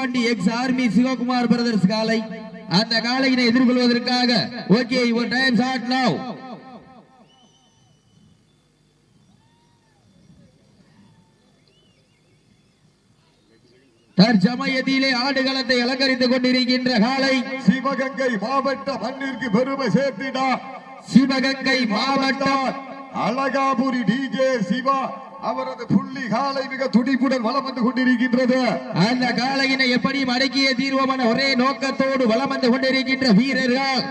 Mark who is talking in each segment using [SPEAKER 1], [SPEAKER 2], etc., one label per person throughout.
[SPEAKER 1] Muthupandi ex army Sivakumar brothers காலை அந்த காலையினை எதிர்கொள்வதற்காக. Okay your time start now தற்சமயத்திலே ஆடுகளத்தை அலங்கரித்துக் கொண்டிருக்கின்ற காலை
[SPEAKER 2] சிவகங்கை மாவட்ட மண்ணிற்கு பெருமை சேர்த்திடா.
[SPEAKER 1] சிவகங்கை மாவட்டம்
[SPEAKER 2] அழகாபுரி டிஜே சிவா. அவரது புள்ளி காலை மிக துடிப்புடன் வலம் வந்து கொண்டிருக்கின்றது.
[SPEAKER 1] அந்த காலையினை எப்படியும் அடக்கிய தீர்வமான ஒரே நோக்கத்தோடு வலம் வந்து கொண்டிருக்கின்ற வீரர்கள்.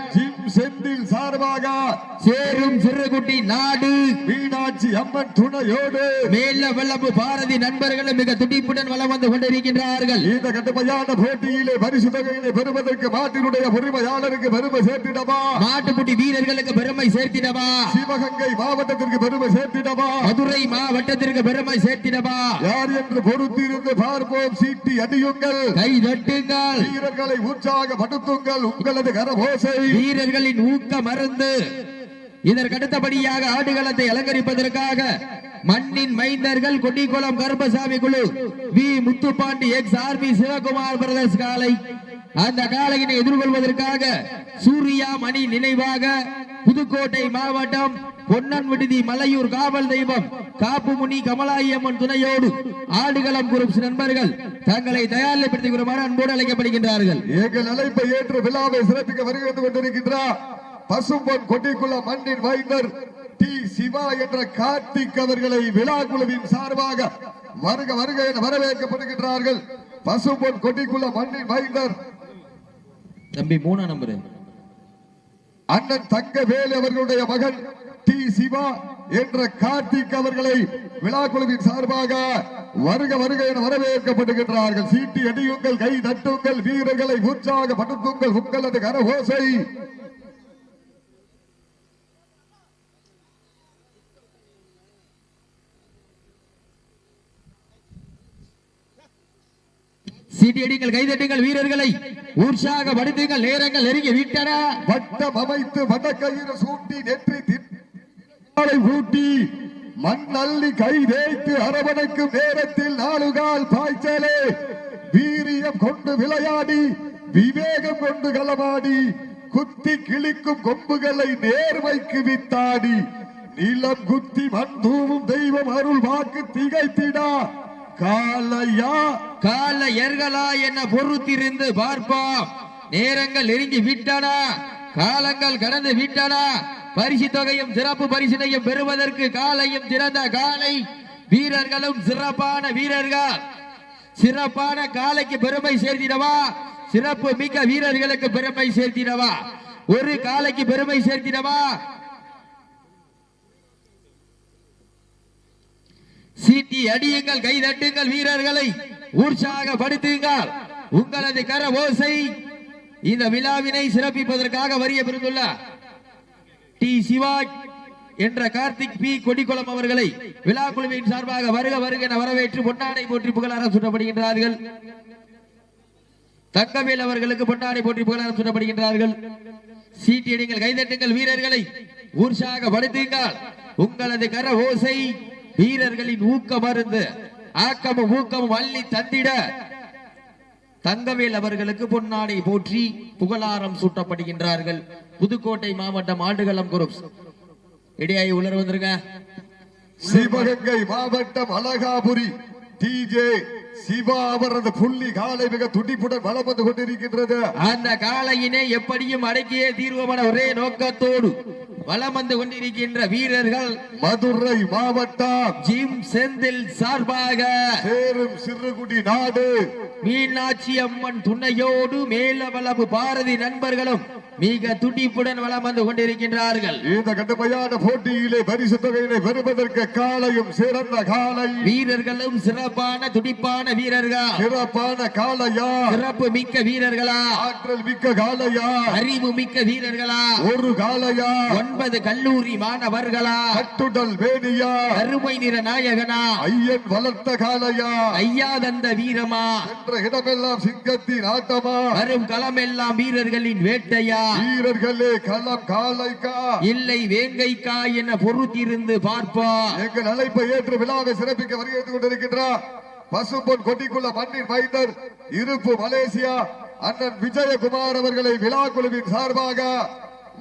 [SPEAKER 2] செந்தில் சார்பாக
[SPEAKER 1] சேரும் சிறுகுட்டி நாடு.
[SPEAKER 2] மீனாட்சி அம்மன் துணையோடு.
[SPEAKER 1] மேல வெள்ளப்பு பாரதி நண்பர்களும் மிக துடிப்புடன் வலம் வந்து கொண்டிருக்கின்றார்கள்.
[SPEAKER 2] இந்த கடுமையான போட்டியிலே பரிசு தொகையினை பெறுவதற்கு மாட்டினுடைய உரிமையாளருக்கு பெருமை சேர்த்திடவா?
[SPEAKER 1] மாட்டுக்குட்டி வீரர்களுக்கு பெருமை சேர்த்திடவா?
[SPEAKER 2] சிவகங்கை மாவட்டத்திற்கு பெருமை சேர்த்திடவா?
[SPEAKER 1] மதுரை மாவட்டத்திற்கு பெருமை சேர்த்திடவா?
[SPEAKER 2] யார் என்று பொறுத்திருந்து பார்ப்போம். சீட்டி அடியுங்கள்
[SPEAKER 1] கை தட்டுங்கள்.
[SPEAKER 2] வீரர்களை உற்சாகப்படுத்துங்கள். உங்களது கரபோசை
[SPEAKER 1] வீரர்களின் ஊக்க மருந்து. இதற்கடுத்தபடியாக ஆடுகளத்தை அலங்கரிப்பதற்காக மண்ணின் மைந்தர்கள் கொட்டிக்குளம் கருப்பசாமி குழு V. Muthupandi ex. Army Sivakumar brothers காலை அந்த காலையினை எதிர்கொள்வதற்காக சூர்யா மணி நினைவாக புதுக்கோட்டை மாவட்டம் பொன்னன் விடுதி மலையூர் காவல் தெய்வம் காப்புமுனி கமலாயம்மன் துணையோடு ஆடுகளம் குரூப்ஸ் நண்பர்கள் தங்களை தயாரிப்படுத்திக் கொள்ளுமாறு அன்போடு அழைக்கப்படுகின்றார்கள்.
[SPEAKER 2] எங்கள் அழைப்பை ஏற்று விழாவை சிறப்பிக்க வருகிறது கொண்டிருக்கின்றார் பசும்பொன் கொட்டிக்குள்ள மண்ணின் மைந்தர் டி. சிவா என்ற கார்த்திக் அவர்களை விழா குழுவின் சார்பாக வருக வருக என வரவேற்கப்படுகின்றார்கள். பசும்பொன் கொட்டிக்குள்ள மண்ணின் மைந்தர்.
[SPEAKER 1] தம்பி மூணா நம்பரு.
[SPEAKER 2] அண்ணன் தங்கவேல் அவர்களுடைய மகன் டி சிவா என்ற கார்த்திக் அவர்களை விழா குழுவின் சார்பாக வருக வருக என வரவேற்கப்படுகின்றார்கள். சீட்டி அடியுங்கள் கை தட்டுங்கள் வீரர்களை உற்சாகப்படுத்துங்கள் உங்களது கரகோசை.
[SPEAKER 1] சீட்டியடிங்கள் கைதட்டுங்கள் வீரர்களை. உற்சாகப்படுத்துங்கள் நேரங்கள் நெருங்கி விட்டன.
[SPEAKER 2] வட்டம் அமைத்து வடக்கயிறு சூட்டி நெற்றி ஊட்டி மண் அள்ளி கை தேய்த்து அரவணைக்கும் நேரத்தில் நாலுகால் பாய்ச்சலே. வீரியம் கொண்டு விளையாடி விவேகம் கொண்டு களமாடி குத்தி கிழிக்கும் கொம்புகளை நேர்மைக்கு வித்தாடி நிலம் குத்தி மண் தூவும் தெய்வம் அருள் வாக்கு திகைத்திடா. காலையா?
[SPEAKER 1] கால எர்களா என பொறுத்திருந்து பார்ப்போம். நேரங்கள் நெருங்கி விட்டன. காலங்கள் கடந்து விட்டன. பரிசு தொகையும் சிறப்பு பரிசினையும் பெறுவதற்கு காலையும் சிறந்த காலை. வீரர்களும் சிறப்பான வீரர்கள். சிறப்பான காலைக்கு பெருமை சேர்த்திடவா? சிறப்பு மிக்க வீரர்களுக்கு பெருமை சேர்த்திடவா? ஒரு காலைக்கு பெருமை சேர்த்திடவா? சீட்டி அடியுங்கள் கை தட்டுங்கள் வீரர்களை. உற்சாகப்படுத்துங்கள் உங்களது கர ஓசை இந்த விழாவினை சிறப்பிப்பதற்காக வரிய பெருந்துள்ள டி சிவா என்ற கார்த்திக் பி. கொடிக்குளம் அவர்களை விழா குழுவின் சார்பாக வருக வருக என வரவேற்று பொன்னாடை போற்றி புகழார சுட்டப்படுகின்றார்கள் தங்கவேல் அவர்களுக்கு பொன்னாடை போற்றி புகழார சுட்டப்படுகின்றார்கள் சீட்டி அடிங்கள் கைதட்டுங்கள் வீரர்களை. உற்சாகப்படுத்துங்கள் உங்களது கர ஓசை வீரர்களின் ஊக்க மருந்து ஆக்கமும் ஊக்கமும் அள்ளி தந்திட தங்கவேல் அவர்களுக்கு பொன்னாடை போற்றி புகழாரம் சூட்டப்படுகின்றார்கள். புதுக்கோட்டை மாவட்டம் ஆண்டுகளம் குரூப்ஸ் இடையாய் உலர் வந்துருங்க.
[SPEAKER 2] சிவகங்கை மாவட்டம் அழகாபுரி டிஜே சிவா அவரது புள்ளி காலை மிக துடிப்புடன் வலம் வந்து கொண்டிருக்கின்றது.
[SPEAKER 1] அந்த காலையினை எப்படியும் அடக்கியே தீர்வமான ஒரே நோக்கத்தோடு வலம் வந்து கொண்டிருக்கின்ற வீரர்கள்
[SPEAKER 2] மதுரை மாவட்டம்
[SPEAKER 1] ஜிம் செந்தில் சார்பாக
[SPEAKER 2] சேரும் சிறுகுடி நாடு.
[SPEAKER 1] மீனாட்சி அம்மன் துணையோடு மேலவளவு பாரதி நண்பர்களும் மிக துடிப்புடன் வலம் வந்து கொண்டிருக்கின்றார்கள்.
[SPEAKER 2] இந்த கடுமையான போட்டியிலே பரிசு தொகையினை பெறுவதற்கு காலையும் சிறந்த காலை
[SPEAKER 1] வீரர்களும் சிறப்பான துடிப்பான வீரர்கள்?
[SPEAKER 2] சிறப்பான காளையா?
[SPEAKER 1] சிறப்பு மிக்க வீரர்களா?
[SPEAKER 2] ஆற்றல் மிக்க காளையா?
[SPEAKER 1] அறிவு மிக்க வீரர்களா?
[SPEAKER 2] ஒரு காளையா?
[SPEAKER 1] ஒன்பது கல்லூரி மாணவர்களா?
[SPEAKER 2] கட்டுடல் வேணியா?
[SPEAKER 1] கருமை நிற நாயகனா?
[SPEAKER 2] ஐயன் வளர்த்த காளையா?
[SPEAKER 1] ஐயா தந்த வீரமா?
[SPEAKER 2] என்ற இடமெல்லாம் சிங்கத்தின் ஆட்டமா?
[SPEAKER 1] வரும் களமெல்லாம் வீரர்களின் வேட்டையா?
[SPEAKER 2] வீரர்களே களம் காளைக்கா
[SPEAKER 1] இல்லை வேங்கைக்கா என பொறுத்திருந்து பார்ப்போம்.
[SPEAKER 2] எங்கள் அழைப்பை ஏற்று விழாவை சிறப்பிக்க வருகிறது கொண்டிருக்கின்றார் பசும்பொன் கொட்டிக்குள்ள மண்ணின் மைந்தர் இருப்பு மலேசியா அண்ணன் விஜயகுமார் அவர்களை விழா குழுவின் சார்பாக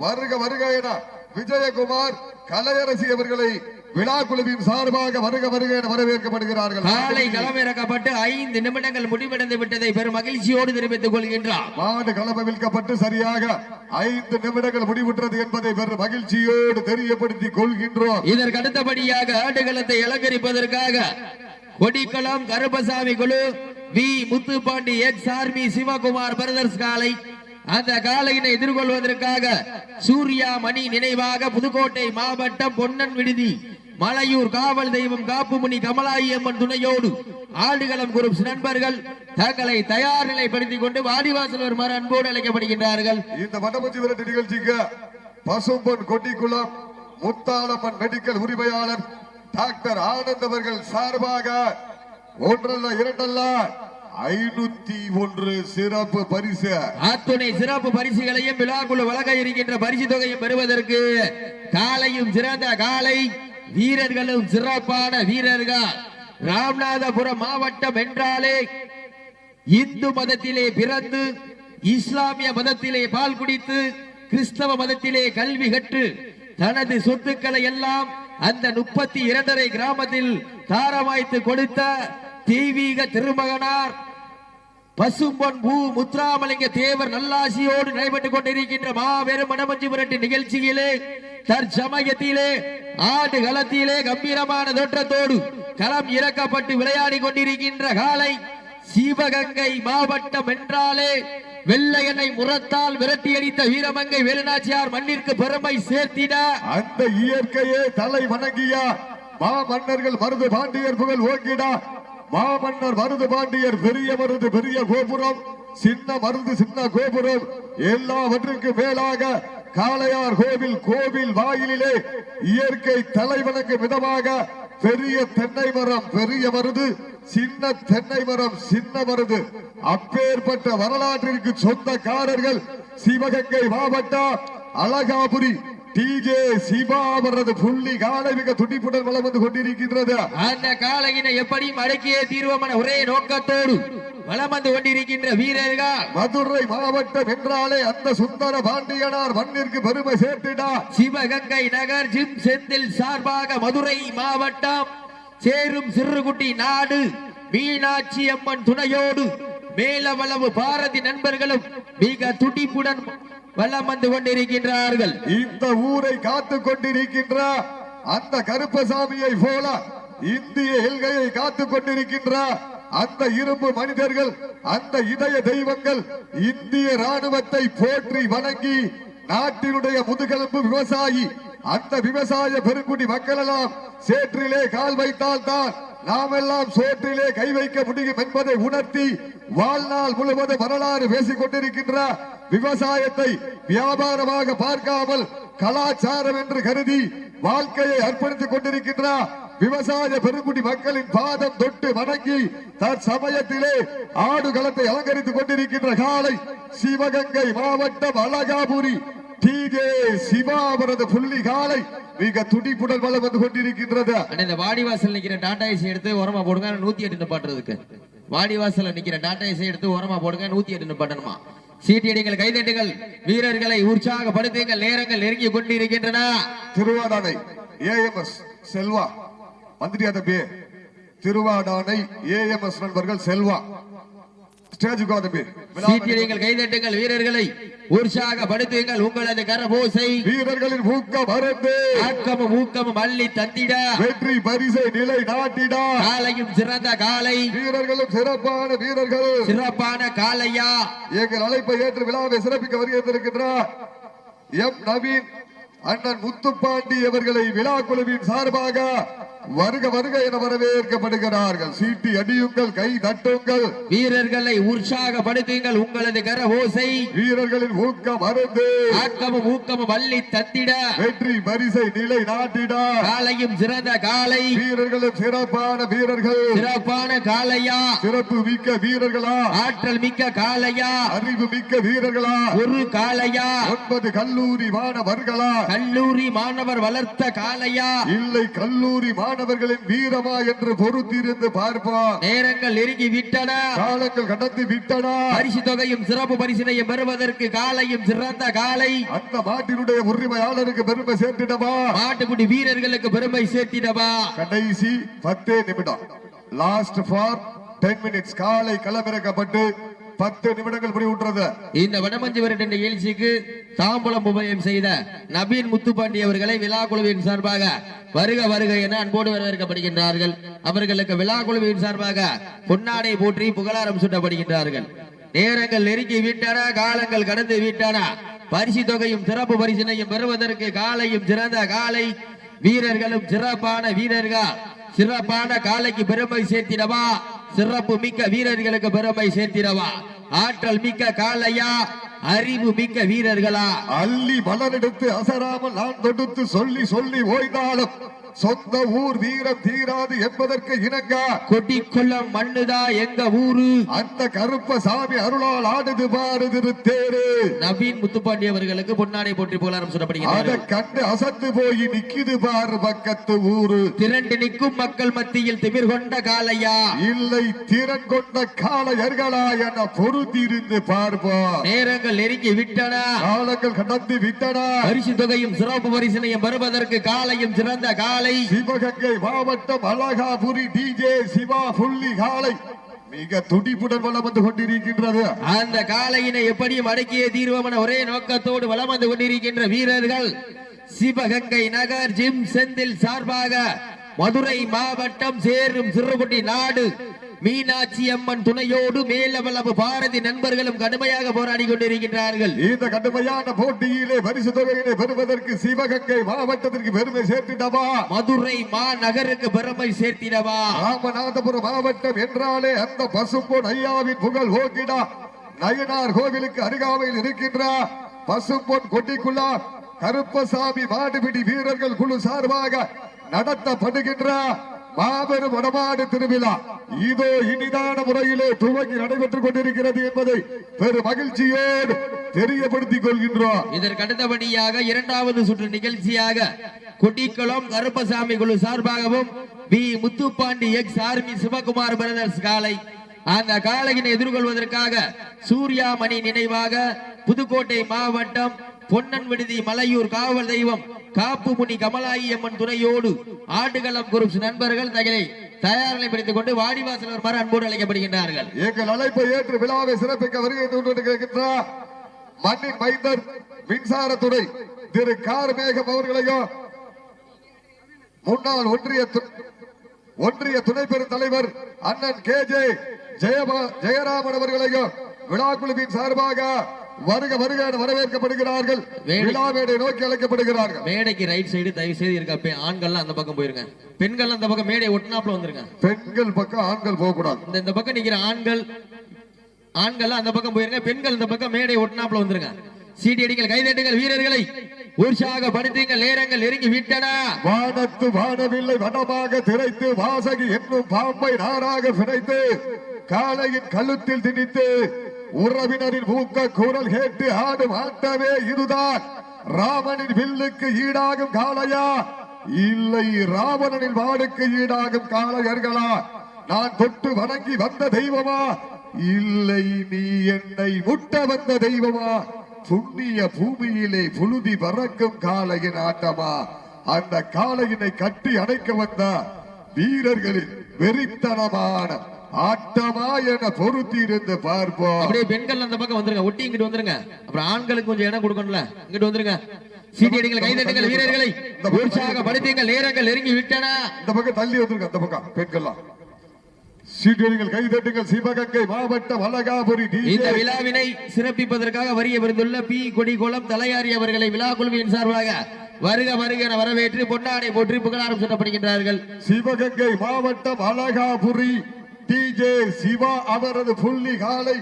[SPEAKER 2] வருக வருக என விஜயகுமார் கலையரசி அவர்களை விழா குழுவின் சார்பாக வருக வருக என வரவேற்கப்படுகிறார்கள்.
[SPEAKER 1] காலை களமிறக்கப்பட்டு ஐந்து நிமிடங்கள் முடிவடைந்து விட்டதை பெரும் மகிழ்ச்சியோடு தெரிவித்துக் கொள்கின்றார்.
[SPEAKER 2] களம் விற்கப்பட்டு சரியாக ஐந்து நிமிடங்கள் முடிவுற்றது என்பதை பெரும் மகிழ்ச்சியோடு தெரியப்படுத்திக் கொள்கின்றோம்.
[SPEAKER 1] இதற்கு அடுத்தபடியாக ஆடுகளத்தை அலங்கரிப்பதற்காக கொடிக்குளம் கருப்பசாமி குழு V. Muthupandi ex. Army Sivakumar brothers காலை அந்த காலையினை எதிர்கொள்வதற்காக சூர்யா மணி நினைவாக புதுக்கோட்டை மாவட்டம் பொன்னன் விடுதி மலையூர் காவல் தெய்வம் காப்புமணி கமலாயி அம்மன் துணையோடு ஆடுகளம் குரூப்ஸ் நண்பர்கள் தங்களை தயார் நிலைப்படுத்திக் கொண்டு வாடிவாசல் வருமாறு அன்போடு அழைக்கப்படுகின்றார்கள்.
[SPEAKER 2] இந்த வடமஞ்சி விரட்டு நிகழ்ச்சிக்கு பசும்பொன் கொட்டிக்குளம் முத்தாளம்மன் மெடிக்கல் உரிமையாளர் டாக்டர் ஆனந்த் அவர்கள் சார்பாக ஒன்றல்ல இரண்டல்ல ஐநூத்தி ஒன்று சிறப்பு பரிசு.
[SPEAKER 1] அத்துணை சிறப்பு பரிசுகளையும் விழாக்குழு வழங்க இருக்கின்ற பரிசு தொகையும் பெறுவதற்கு காலையும் சிறந்த காலை வீரர்களும் சிறப்பான வீரர்கள். ராமநாதபுரம் மாவட்டம் என்றாலே இந்து மதத்திலே பிறந்து இஸ்லாமிய மதத்திலே பால் குடித்து கிறிஸ்தவ மதத்திலே கல்வி கற்று தனது சொத்துக்களை எல்லாம் அந்த முப்பத்தி இரண்டரை கிராமத்தில் தாரமாய்த்து கொடுத்த தெய்வீக திருமகனார் பசும்பொன் பூ முத்ராமலிங்க தேவர் நல்லாசியோடு நடைபெற்றுக் கொண்டிருக்கின்ற மாபெரும் மனமஞ்சி புரட்டு நிகழ்ச்சியிலே தற்சமயத்திலே ஆண்டு களத்திலே கம்பீரமான தோற்றத்தோடு களம் இறக்கப்பட்டு விளையாடி கொண்டிருக்கின்ற காலை சிவகங்கை மாவட்டம் என்றாலே வெள்ளையனை முரத்தால் விரட்டியடித்த வீரமங்கை வேலுநாச்சியார் மண்ணிற்கு பெருமை சேர்த்திட.
[SPEAKER 2] அந்த இயற்கையே தலை வணங்கிய மாமன்னர்கள் மருது பாண்டியர் புகழ் ஓங்கிடா. மாமன்னர் மருது பாண்டியர் பெரிய மருது பெரிய கோபுரம் சின்ன மருது சின்ன கோபுரம் எல்லாவற்றுக்கும் மேலாக காளையார் கோவில் கோவில் வாயிலிலே இயற்கை தலைவனுக்கு விதமாக பெரிய தென்னை மரம் பெரிய மருது சின்ன தென்னை மரம் சின்ன மருது. அப்பேற்பட்ட வரலாற்றிற்கு சொந்தக்காரர்கள் சிவகங்கை மாவட்டம் அழகாபுரி டிஜே சிவா அவரது புள்ளி காலை மிக துடிப்புடன் வளம் வந்து கொண்டிருக்கின்றது.
[SPEAKER 1] அந்த காலையினை எப்படியும் அடக்கியே தீர்வோம் என ஒரே நோக்கத்தோடு வலம் வந்து கொண்டிருக்கின்ற வீரர்கள்.
[SPEAKER 2] மதுரை மாவட்டம் என்றாலே அந்த சுந்தர பாண்டியனார் மண்ணிற்கு பெருமை சேர்த்திடா.
[SPEAKER 1] சிவகங்கை நகர் ஜிம் செந்தில் சார்பாக மதுரை மாவட்டம் சேரும் சிறுகுட்டி நாடு மீனாட்சி அம்மன் துணையோடு மேலவளவு பாரதி நண்பர்களும் மிக துடிப்புடன் வல்லம் வந்து கொண்டிருக்கின்றார்கள்.
[SPEAKER 2] இந்த ஊரை காத்து கொண்டிருக்கின்ற அந்த கருப்பசாமியை போல இந்திய எல்கையை காத்து கொண்டிருக்கின்ற அந்த இரும்பு மனிதர்கள் அந்த இதய தெய்வங்கள் இந்திய ராணுவத்தை போற்றி வணங்கி நாட்டினுடைய முதுகெலும்பு விவசாயி அந்த விவசாய பெருங்குடி மக்கள் எல்லாம் சேற்றிலே கால் வைத்தால் தான் நாம் எல்லாம் சோற்றிலே கை வைக்க முடியும் என்பதை உணர்த்தி வாழ்நாள் முழுவதும் வரலாறு பேசிக் கொண்டிருக்கின்ற விவசாயத்தை வியாபாரமாக பார்க்காமல் கலாச்சாரம் என்று கருதி வாழ்க்கையை அர்ப்பணித்துக் கொண்டிருக்கின்ற விவசாய பெருங்குடி மக்களின் பாதம் தொட்டு வணங்கி தற்சமயத்திலே ஆடு களத்தை அலங்கரித்துக் கொண்டிருக்கின்ற காலை சிவகங்கை மாவட்டம் அழகாபுரி டிஜே சிவா அவரது புள்ளி காலை மிக துடிப்புடன் வளம் வந்து கொண்டிருக்கின்றது.
[SPEAKER 1] இந்த வாடிவாசல் நிக்கிற டாடா ஏசி எடுத்து உரமா போடுங்க நூத்தி எட்டு நிப்பாட்டுறதுக்கு. வாடிவாசல்ல நிக்கிற டாடா ஏசி எடுத்து உரமா போடுங்க நூத்தி எட்டு நிப்பாட்டணுமா? சீட்டியடிங்கள் கைதட்டுங்கள். வீரர்களை உற்சாகப்படுத்துங்கள் நேரங்கள் நெருங்கி கொண்டிருக்கின்றன.
[SPEAKER 2] திருவாடானை ஏஎம்எஸ் செல்வா. வந்துட்டியா தம்பி? திருவாடானை ஏஎம்எஸ் நண்பர்கள் செல்வா. ஸ்டேஜுக்கு வா தம்பி
[SPEAKER 1] சீட்டியடிங்கள் கைதட்டுங்கள் வீரர்களை. உற்சாகப்படுத்துங்கள் உங்களது கரபோசை.
[SPEAKER 2] வீரர்களின் ஊக்க மருந்து
[SPEAKER 1] ஆக்கமும் ஊக்கமும் அள்ளி தந்திட.
[SPEAKER 2] வெற்றி பரிசை நிலை நாட்டிடா.
[SPEAKER 1] காலையும் சிறந்த காலை.
[SPEAKER 2] வீரர்களும் சிறப்பான வீரர்கள்.
[SPEAKER 1] சிறப்பான காலையா.
[SPEAKER 2] எங்கள் அழைப்பை ஏற்று விழாவை சிறப்பிக்க வருகின்றிருக்கின்றார் எம் நவீன் அண்ணன் முத்துப்பாண்டி அவர்களை விழா குழுவின் சார்பாக வருக வருக என வரவேற்கப்படுகிறார்கள். சீட்டி அடியுங்கள் கை தட்டுங்கள்.
[SPEAKER 1] வீரர்களை உற்சாகப்படுத்துங்கள் உங்களது கரபோசை
[SPEAKER 2] வீரர்களின் ஊக்க மருந்து
[SPEAKER 1] ஆக்கமும் ஊக்கமும் அள்ளி தந்திட.
[SPEAKER 2] வெற்றி பரிசை நிலை நாட்டிடா.
[SPEAKER 1] காலையும் சிறந்த காலை.
[SPEAKER 2] வீரர்களும் சிறப்பான வீரர்கள்.
[SPEAKER 1] சிறப்பான காலையா.
[SPEAKER 2] சிறப்பு மிக்க வீரர்களா.
[SPEAKER 1] ஆற்றல் மிக்க காலையா.
[SPEAKER 2] அறிவு மிக்க வீரர்களா.
[SPEAKER 1] ஒரு காலையா.
[SPEAKER 2] ஒன்பது கல்லூரி மாணவர்களா.
[SPEAKER 1] கல்லூரி மாணவர் வளர்த்த காலையா.
[SPEAKER 2] இல்லை கல்லூரி மாணவ மாணவர்களின் வீரமா என்று பொறுத்திருந்து பார்ப்போம்
[SPEAKER 1] நேரங்கள் நெருங்கி விட்டன.
[SPEAKER 2] காலங்கள் கடந்து விட்டனா.
[SPEAKER 1] பரிசு தொகையும் சிறப்பு பரிசினையும் பெறுவதற்கு காலையும் சிறந்த காலை.
[SPEAKER 2] அந்த மாட்டினுடைய உரிமையாளருக்கு பெருமை சேர்த்திடவா?
[SPEAKER 1] மாட்டுக்குடி வீரர்களுக்கு பெருமை சேர்த்திடவா?
[SPEAKER 2] கடைசி பத்தே நிமிடம். லாஸ்ட் ஃபார் டென் மினிட்ஸ் காலை களமிறக்கப்பட்டு பத்து நிமிடங்கள் முடிவுற்றது.
[SPEAKER 1] இந்த வடமஞ்சி விரட்டு நிகழ்ச்சிக்கு தாம்பலம் உபயம் செய்த நபீன் முத்துப்பாண்டி அவர்களை விழா குழுவின் சார்பாக வருக வருக என அன்போடு வரவேற்கப்படுகின்றார்கள். அவர்களுக்கு விழா குழுவின் சார்பாக பொன்னாடை போற்றி புகழாரம் சூட்டப்படுகின்றார்கள். நேரங்கள் நெருங்கி விட்டன காலங்கள் கடந்து விட்டன. பரிசு தொகையும் சிறப்பு பரிசினையும் பெறுவதற்கு காலையும் சிறந்த காலை. வீரர்களும் சிறப்பான வீரர்கள். சிறப்பான காலைக்கு பெருமை சேர்த்திடவா? சிறப்பு மிக்க வீரர்களுக்கு பெருமை சேர்த்திடவா. ஆற்றல் மிக்க காலையா அறிவு மிக்க வீரர்களா?
[SPEAKER 2] அள்ளி மலரெடுத்து அசராமல் நான் தொடுத்து சொல்லி சொல்லி ஓய்ந்தாலும் சொந்த ஊர் வீரம் தீராது என்பதற்கு இணங்க?
[SPEAKER 1] கொட்டிக்கொள்ளும் மண்ணுதா எங்க ஊரு?
[SPEAKER 2] அந்த கருப்ப சாமி அருளால் ஆடுது பாரு திருத்தேரு
[SPEAKER 1] நவீன் முத்துப்பாண்டி அவர்களுக்கு பொன்னாடை போற்றி
[SPEAKER 2] அதை
[SPEAKER 1] சொல்லப்படுகிறது
[SPEAKER 2] கண்டு அசந்து போய் நிக்குது பாரு பக்கத்து ஊரு.
[SPEAKER 1] திரண்டு நிற்கும் மக்கள் மத்தியில் திமிர் கொண்ட காளையா?
[SPEAKER 2] இல்லை திறன் கொண்ட காளையர்களா என பொருத்திருந்து பார்ப்போம்.
[SPEAKER 1] நேரங்கள் நெருங்கி விட்டன.
[SPEAKER 2] காலங்கள் கடந்து விட்டன.
[SPEAKER 1] பரிசு தொகையும் சிறப்பு பரிசினையும் பெறுவதற்கு காலையும் சிறந்த காலை.
[SPEAKER 2] சிவகங்கை மாவட்டம் அழகாபுரி டிஜே சிவா புள்ளி காலை. மிக துடிப்புடன் வளம் வந்து கொண்டிருக்கின்றது.
[SPEAKER 1] அந்த காளையினை எப்படியும் அடக்கிய தீர்வோம் என ஒரே நோக்கத்தோடு வலம் வந்து கொண்டிருக்கின்ற வீரர்கள். சிவகங்கை நகர் ஜிம் செந்தில் சார்பாக மதுரை மாவட்டம் சேரும் சிறுகுட்டி நாடு. மீனாட்சி அம்மன் துணையோடு மேலவளவு பாரதி நண்பர்களும் கடுமையாக போராடி கொண்டிருக்கின்றார்கள்.
[SPEAKER 2] இந்த கடுமையான போட்டியிலே பரிசு தொகையினை பெறுவதற்கு சிவகங்கை மாவட்டத்திற்கு பெருமை சேர்த்திடவா?
[SPEAKER 1] மதுரை மாநகருக்கு பெருமை சேர்த்திடவா?
[SPEAKER 2] ராமநாதபுரம் மாவட்டம் என்றாலே அந்த பசும்பொன் ஐயாவின் புகழ் ஓங்கிடா நயனார் கோவிலுக்கு அருகாமையில் இருக்கின்ற பசும்பொன் கொட்டிக்குள்ளா கருப்பசாமி மாடுபிடி வீரர்கள் குழு சார்பாக நடத்தப்படுகின்ற மாபெரும் வடமாடு திருவிழா. இதோ இனிதான முறையிலே துவங்கி நடைபெற்றுக் கொண்டிருக்கிறது என்பதை பெரும் மகிழ்ச்சியோடு தெரியப்படுத்திக் கொள்கின்றோம்.
[SPEAKER 1] இதற்கு அடுத்தபடியாக இரண்டாவது சுற்று நிகழ்ச்சியாக குட்டிக்குளம் கருப்பசாமி குழு சார்பாகவும் P Muthupandi ex. Army Sivakumar brothers காலை அந்த காலையினை எதிர்கொள்வதற்காக சூர்யாமணி நினைவாக புதுக்கோட்டை மாவட்டம் பொன்னன் விடுதி மலையூர் காவல் தெய்வம் காப்புமுனி கமலாயி அம்மன் துணையோடு ஆடுகளம் குரூப்ஸ் நண்பர்கள் தகலை தயார் நிலைப்படுத்திக் கொண்டு வாடிவாசல் வருமாறு அன்போடு அழைக்கப்படுகின்றார்கள்.
[SPEAKER 2] எங்கள் அழைப்பை ஏற்று விழாவை சிறப்பிக்க வருகை கொண்டிருக்கின்றார் மண்ணின் மைந்தர் மின்சாரத்துறை திரு கார் மேகம் அவர்களையும் முன்னாள் ஒன்றிய ஒன்றிய துணை பெருந்தலைவர் அண்ணன் கே ஜே ஜெயராமன் அவர்களையும் விழா குழுவின் சார்பாக வருக வருக வரவேற்கப்படுகிறார்கள். விழா மேடை நோக்கி அழைக்கப்படுகிறார்கள்.
[SPEAKER 1] மேடைக்கு ரைட் சைடு தயவு செய்து இருக்க ஆண்கள்லாம் அந்த பக்கம் போயிருங்க. பெண்கள் அந்த பக்கம் மேடை ஒட்டினாப்புல வந்துருங்க.
[SPEAKER 2] பெண்கள் பக்கம் ஆண்கள் போக கூடாது
[SPEAKER 1] இந்த பக்கம் நிக்கிற ஆண்கள் ஆண்கள் அந்த பக்கம் போயிருங்க. பெண்கள் இந்த பக்கம் மேடை ஒட்டினாப்புல வந்துருங்க. சீட்டி அடிங்கள் கைதட்டுங்கள் வீரர்களை. உற்சாகப்படுத்துங்கள் நேரங்கள் நெருங்கி விட்டன.
[SPEAKER 2] வானத்து வானவில்லை வனமாக திரைத்து வாசகி என்னும் பாம்பை நாராக பிணைத்து காளையின் கழுத்தில் திணித்து உறவினரின் மூக்க குரல் கேட்டு ஆடும் ஆட்டமே இதுதான். ராமனின் வில்லுக்கு ஈடாகும் காளையா? இல்லை ராவணனின் வாடுக்கு ஈடாகும் காளையர்களா? நான் தொட்டு வணங்கி வந்த தெய்வமா? இல்லை நீ என்னை முட்ட வந்த தெய்வமா? புண்ணிய பூமியிலே புழுதி பறக்கும் காளையின் ஆட்டமா? அந்த காளையினை கட்டி அணைக்க வந்த வீரர்களின் வெறித்தனமான ஆட்டமா என பொருத்தி இருந்து பார்ப்போம்.
[SPEAKER 1] அப்படியே பெண்கள் அந்த பக்கம் வந்துருங்க. ஒட்டி இங்கிட்டு வந்துருங்க. அப்புறம் ஆண்களுக்கு கொஞ்சம் இடம் கொடுக்கணும்ல. இங்கிட்டு வந்துருங்க. சீட்டி அடிங்கள் கைதட்டுங்கள் வீரர்களை உற்சாகப்படுத்துங்கள். நேரங்கள் நெருங்கி விட்டன.
[SPEAKER 2] இந்த பக்கம் தள்ளி வந்துருங்க அந்த பக்கம். பெண்கள்லாம். சீட்டடிகள் கைதட்டுங்கள் சிவகங்கை மாவட்டம் அலகாபுரி
[SPEAKER 1] இந்த விழாவினை சிறப்பிப்பதற்காக வரிய விருந்துள்ள பி. கொடிகுளம் தலையாரி அவர்களை விழா குழுவின் சார்பாக வருக வருக என வரவேற்று பொன்னாடை போற்றி புகழாரம் சூட்டப்படுகின்றார்கள்.
[SPEAKER 2] சிவகங்கை மாவட்டம் அழகாபுரி டிஜே சிவா அவரது புள்ளி காலை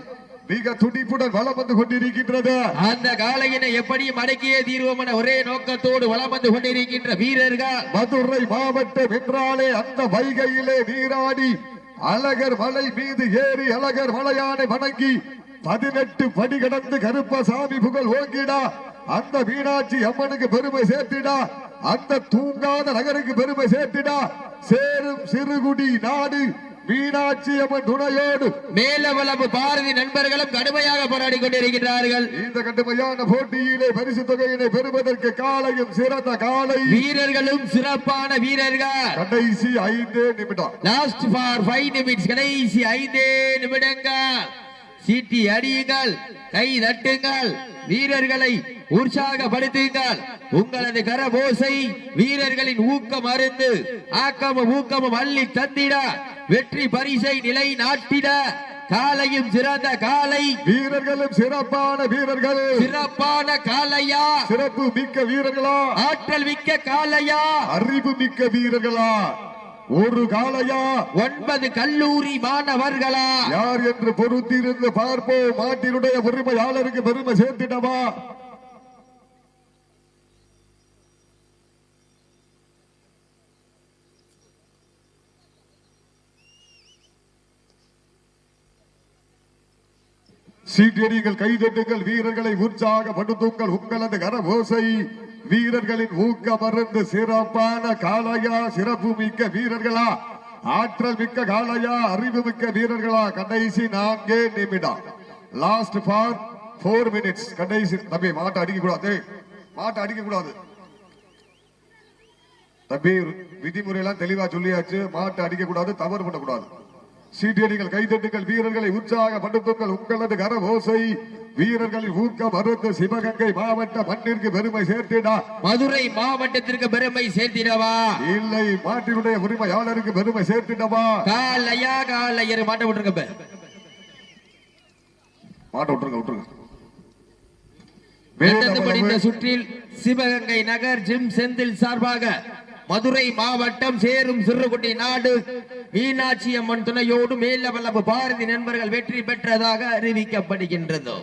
[SPEAKER 2] மிக துடிப்புடன் வலம் வந்து கொண்டிருக்கின்றது.
[SPEAKER 1] அந்த காளையினை எப்படியும் அடக்கியே தீர்வோம் என ஒரே நோக்கத்தோடு வலம் வந்து கொண்டிருக்கின்ற வீரர்கள்.
[SPEAKER 2] மதுரை மாவட்டம் என்றாலே அந்த வைகையிலே நீராடி அழகர் மலை மீது ஏறி அழகர் மலையானை வணங்கி பதினெட்டு படி கடந்து கருப்பசாமி புகழ் ஓங்கிடா. அந்த மீனாட்சி அம்மனுக்கு பெருமை சேர்த்திடா. அந்த தூங்காத நகருக்கு பெருமை சேர்த்திடா. சேரும் சிறுகுடி நாடு மீனாட்சி அம்மன் துணையோடு
[SPEAKER 1] மேலவளவு பாரதி நண்பர்களும் கடுமையாக போராடி கொண்டிருக்கிறார்கள்
[SPEAKER 2] இந்த கடுமையான போட்டியிலே பரிசு தொகையினை பெறுவதற்கு காலையும் சிறந்த காலை.
[SPEAKER 1] வீரர்களும் சிறப்பான வீரர்கள்.
[SPEAKER 2] கடைசி ஐந்து நிமிடம்.
[SPEAKER 1] லாஸ்ட் ஃபார் ஃபைவ் நிமிட்ஸ் கடைசி ஐந்தே நிமிடங்கள். சீட்டி அடியுங்கள் கை தட்டுங்கள். வீரர்களை உற்சாகப்படுத்துங்கள் உங்களது கரபோசை வீரர்களின் ஊக்கம் அருந்து ஆக்கமும் ஊக்கமும் அள்ளி தந்திட வெற்றி பரிசை நிலை நாட்டிட. காலையும் சிறந்த காலை.
[SPEAKER 2] வீரர்களும் சிறப்பான வீரர்கள்.
[SPEAKER 1] சிறப்பான காலையா?
[SPEAKER 2] சிறப்பு மிக்க வீரர்களா?
[SPEAKER 1] ஆற்றல் மிக்க காலையா?
[SPEAKER 2] அறிவு மிக்க வீரர்களா? ஒரு காலையா?
[SPEAKER 1] ஒன்பது கல்லூரி மாணவர்களா?
[SPEAKER 2] யார் என்று பொறுத்திருந்து பார்ப்போம். மாட்டினுடைய உரிமையாளருக்கு பெருமை சேர்த்திடவா? சீட்டடிகள் கைதட்டுங்கள் வீரர்களை உற்சாகப்படுத்துங்கள் உங்களது கரபோசை வீரர்களின் ஊக்க மருந்து சிறப்பான காளையா சிறப்பு மிக்க வீரர்களா ஆற்றல் மிக்க காளையா அறிவு மிக்க வீரர்களா கடைசி நான்கே நிமிடம். லாஸ்ட் ஃபார் ஃபோர் மினிட்ஸ் கடைசி தம்பி மாட்டை அடிக்க கூடாது. மாட்டை அடிக்க கூடாது. தம்பி விதிமுறையெல்லாம் தெளிவா சொல்லியாச்சு. மாட்டை அடிக்க கூடாது தவறு பண்ணக்கூடாது. சீட்டியடிகள் கைதட்டுங்கள் வீரர்களை உற்சாகப்படுத்துங்கள் உங்களது கரபோசை வீரர்களின் ஊக்கம் மறுத்து சிவகங்கை மாவட்ட மண்ணிற்கு பெருமை சேர்த்திடா
[SPEAKER 1] மதுரை மாவட்டத்திற்கு பெருமை சேர்த்திடவா?
[SPEAKER 2] இல்லை மாட்டினுடைய உரிமையாளருக்கு பெருமை சேர்த்திடவா?
[SPEAKER 1] காலையா காலையர் மாட்ட விட்டுருங்க.
[SPEAKER 2] மாட்ட விட்டுருங்க விட்டுருங்க.
[SPEAKER 1] சுற்றில் சிவகங்கை நகர் ஜிம் செந்தில் சார்பாக மதுரை மாவட்டம் சேரும் சிறுகுட்டி நாடு. மீனாட்சி அம்மன் துணையோடு மேலவல்லபு பாரதி நண்பர்கள் வெற்றி பெற்றதாக அறிவிக்கப்படுகின்றது.